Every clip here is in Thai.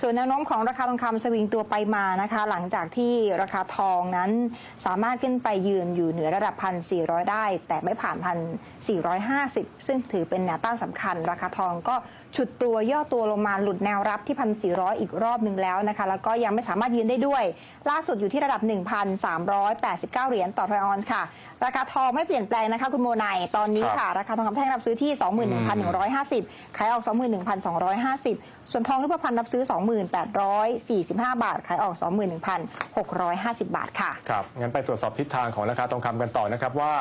ส่วนแนวโน้มของราคาทองคำสวิงตัวไปมานะคะ หลังจากที่ราคาทองนั้นสามารถขึ้นไปยืนอยู่เหนือระดับ1,400ได้ แต่ไม่ผ่าน1,450ซึ่งถือเป็นแนวต้านสำคัญ ราคาทองก็ฉุดตัวย่อตัวลงมาหลุดแนวรับที่1,400อีกรอบหนึ่งแล้วนะคะ แล้วก็ยังไม่สามารถยืนได้ด้วย ล่าสุดอยู่ที่ระดับ1,389เก้าเหรียญต่อทรอยออนซ์ค่ะ ราคาทองไม่เปลี่ยนแปลงนะคะคุณโมไนตอนนี้ค่ะ ราคาทองคำแท่งรับซื้อที่21,150ขายออก21,250ส่วนทองรูปพรรณรับซื้อ2845 บาท ขายออก 21,650 บาทค่ะ ครับ งั้นไปตรวจสอบทิศทางของราคาทองคำกันต่อนะครับว่า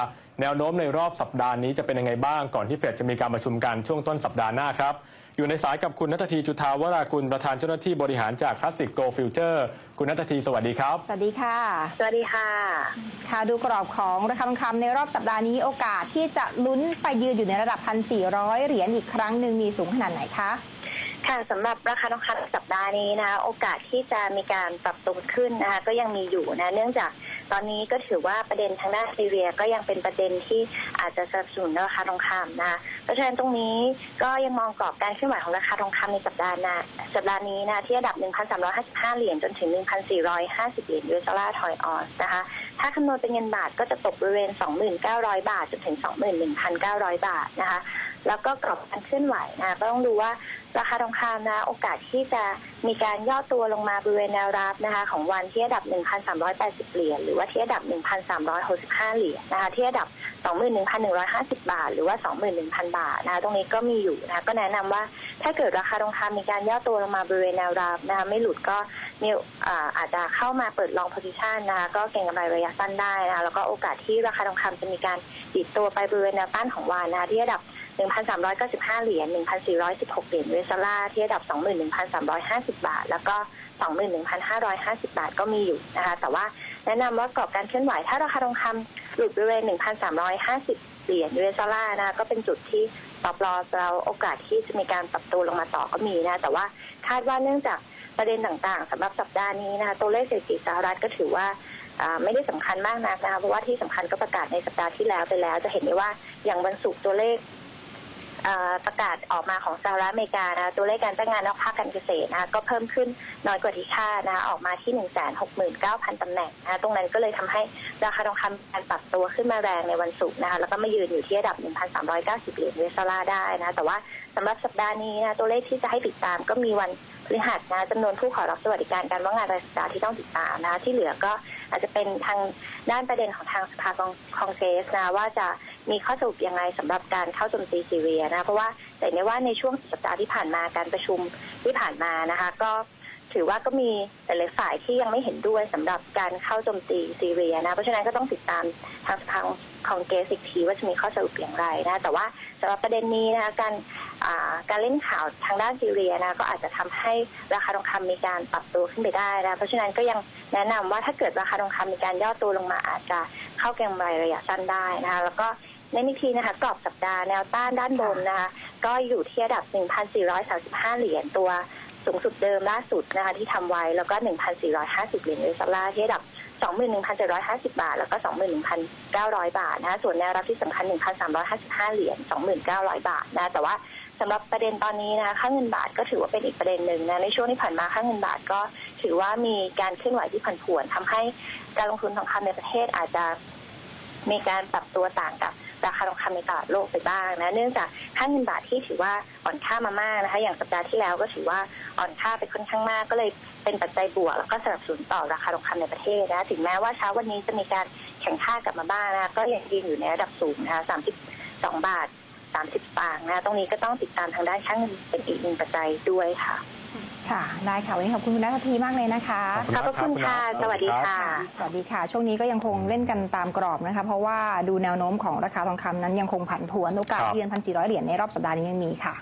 แนวโน้มในรอบสัปดาห์นี้จะเป็นยังไงบ้างก่อนที่เฟดจะมีการประชุมกันช่วงต้นสัปดาห์หน้าครับ อยู่ในสายกับคุณนัททีจุธาวรากุลประธานเจ้าหน้าที่บริหารจากคลาสสิกโกลฟิวเจอร์คุณนัททีสวัสดีครับ สวัสดีค่ะ สวัสดีค่ะ ค่ะดูกรอบของราคาทองคำในรอบสัปดาห์นี้โอกาสที่จะลุ้นไปยืนอยู่ในระดับ 1,400 เหรียญอีกครั้งหนึ่งมีสูงขนาดไหนคะ ค่ะสำหรับราคาทองคำสัปดาห์นี้นะคะโอกาสที่จะมีการปรับตัวขึ้นนะคะก็ยังมีอยู่นะเนื่องจากตอนนี้ก็ถือว่าประเด็นทางด้านซีเรียก็ยังเป็นประเด็นที่อาจจะสนับสนุนราคาทองคำนะคะเพราะฉะนั้นตรงนี้ก็ยังมองกรอบการเคลื่อนไหวของราคาทองคำในสัปดาห์หน้าสัปดาห์นี้นะที่ระดับ 1,355 เหรียญจนถึง 1,450 เหรียญยูเอสดอลลาร์ถอยออนนะคะถ้าคำนวณเป็นเงินบาทก็จะตกบริเวณ 2,900 บาทจนถึง 21,900 บาทนะคะ แล้วก็กรอบการเคลื่อนไหวนะก็ต้องดูว่าราคาทองคำนะโอกาสที่จะมีการย่อตัวลงมาบริเวณแนวรับนะคะของวันที่ระดับ 1,380 เหรียญหรือว่าที่ระดับ 1,365 เหรียญนะคะที่ระดับ 21,150 บาท หรือว่า 21,000 บาทนะคะตรงนี้ก็มีอยู่นะคะก็แนะนำว่าถ้าเกิดราคาทองคำมีการย่อตัวลงมาบริเวณแนวรับนะคะไม่หลุดก็มีอ่าอาจจะเข้ามาเปิดลองโพซิชันนะคะก็เก็งกำไรระยะสั้นได้นะคะแล้วก็โอกาสที่ราคาทองคำจะมีการดิดตัวไปบริเวณแนวต้านของวันนะคะที่ระดับ 1,395 เหรียญ 1,416 เหรียญเวสลาที่ระดับ 21,350 บาท แล้วก็ 21,550 บาทก็มีอยู่นะคะ แต่ว่าแนะนำว่ากรอบการเคลื่อนไหว ถ้าราคาทองคำหลุดบริเวณ 1,350 เหรียญเวสลานะคะก็เป็นจุดที่ตอบรอเราโอกาสที่จะมีการปรับตัวลงมาต่อก็มีนะ แต่ว่าคาดว่าเนื่องจากประเด็นต่างๆสำหรับสัปดาห์นี้นะคะตัวเลขเศรษฐกิจสหรัฐก็ถือว่าไม่ได้สำคัญมากนักนะคะเพราะว่าที่สำคัญก็ประกาศในสัปดาห์ที่แล้วไปแล้ว จะเห็นได้ว่าอย่างวันศุกร์ตัวเลข ประกาศออกมาของสหรัฐอเมริกานะตัวเลขการจ้างงานนอกภาคการเกษตรนะก็เพิ่มขึ้นน้อยกว่าที่คาดนะคะออกมาที่ 1 6 9 0 0 0 ตำแหน่งนะคะตรงนั้นก็เลยทำให้ราคาทองคำมีการปรับตัวขึ้นมาแรงในวันศุกร์นะคะแล้วก็มายืนอยู่ที่ระดับ 1,390 เหรียญเวสลาได้นะแต่ว่าสำหรับสัปดาห์นี้นะตัวเลขที่จะให้ติดตามก็มีวันพฤหัสนะจำนวนผู้ขอรับสวัสดิการการว่างงานรายสัปดาห์ที่ต้องติดตามนะคะที่เหลือก็อาจจะเป็นทางด้านประเด็นของทางสภาคองเกรสนะว่าจะ มีข้อสรุปยังไงสำหรับการเข้าโจมตีซีเรียนะเพราะว่าแต่ในว่าในช่วงสัปดาห์ที่ผ่านมาการประชุมที่ผ่านมานะคะ ก็ถือว่าก็มีแต่ละฝ่ายที่ยังไม่เห็นด้วยสำหรับการเข้าโจมตีซีเรียนะ เพราะฉะนั้นก็ต้องติดตามทางสภาคองเกสอีกทีว่าจะมีข้อสรุปอย่างไรนะ แต่ว่าสำหรับประเด็นนี้นะคะการการเล่นข่าวทางด้านซีเรียนะก็อาจจะทำให้ราคาทองคำมีการปรับตัวขึ้นไปได้นะ เพราะฉะนั้นก็ยังแนะนำว่าถ้าเกิดราคาทองคำมีการย่อตัวลงมาอาจจะเข้าเก็งกำไรระยะสั้นได้นะคะแล้วก็ ในนิทีนะคะกรอบสัปดาห์แนวต้านด้านบนนะคะ ก็อยู่ที่ระดับ 1,435 เหรียญตัวสูงสุดเดิมล่าสุดนะคะที่ทำไว้แล้วก็ 1,450 เหรียญเอสลาร์ที่ระดับ 21,750 บาท แล้วก็ 21,900 บาทนะคะส่วนแนวรับที่สำคัญ 1,355 เหรียญ2,900 บาทนะแต่ว่าสำหรับประเด็นตอนนี้นะคะค่าเงินบาทก็ถือว่าเป็นอีกประเด็นหนึ่งนะในช่วงที่ผ่านมาค่าเงินบาทก็ถือว่ามีการเคลื่อนไหวที่ผันผวนทำให้การลงทุนทองคำในประเทศอาจจะมีการปรับตัวต่างกับ ราคาทองคำในตลาดโลกไปบ้างนะเนื่องจากค่าเงินบาทที่ถือว่าอ่อนค่ามามากนะคะ อย่างสัปดาห์ที่แล้วก็ถือว่าอ่อนค่าไปค่อนข้างมาก ก็เลยเป็นปัจจัยบวก แล้วก็สนับสนุนต่อราคาทองคำในประเทศนะถึงแม้ว่าเช้าวันนี้จะมีการแข่งค่ากลับมาบ้างนะคะก็ยังยืนอยู่ในระดับสูงนะคะ32บสองบาท30สตางค์นะตรงนี้ก็ต้องติดตามทางด้านค่าเงินเป็นอีกหนึ่งปัจจัยด้วยค่ะ ค่ะ ได้ค่ะ วันนี้ขอบคุณคุณนัททีมากเลยนะคะขอบขอบพระคุณค่ะ สวัสดีค่ะ สวัสดีค่ะ ช่วงนี้ก็ยังคงเล่นกันตามกรอบนะคะ เพราะว่าดูแนวโน้มของราคาทองคำนั้นยังคงผันผวน โอกาสครับเยือนพันสี่ร้อยเหรียญในรอบสัปดาห์นี้ยังมีค่ะ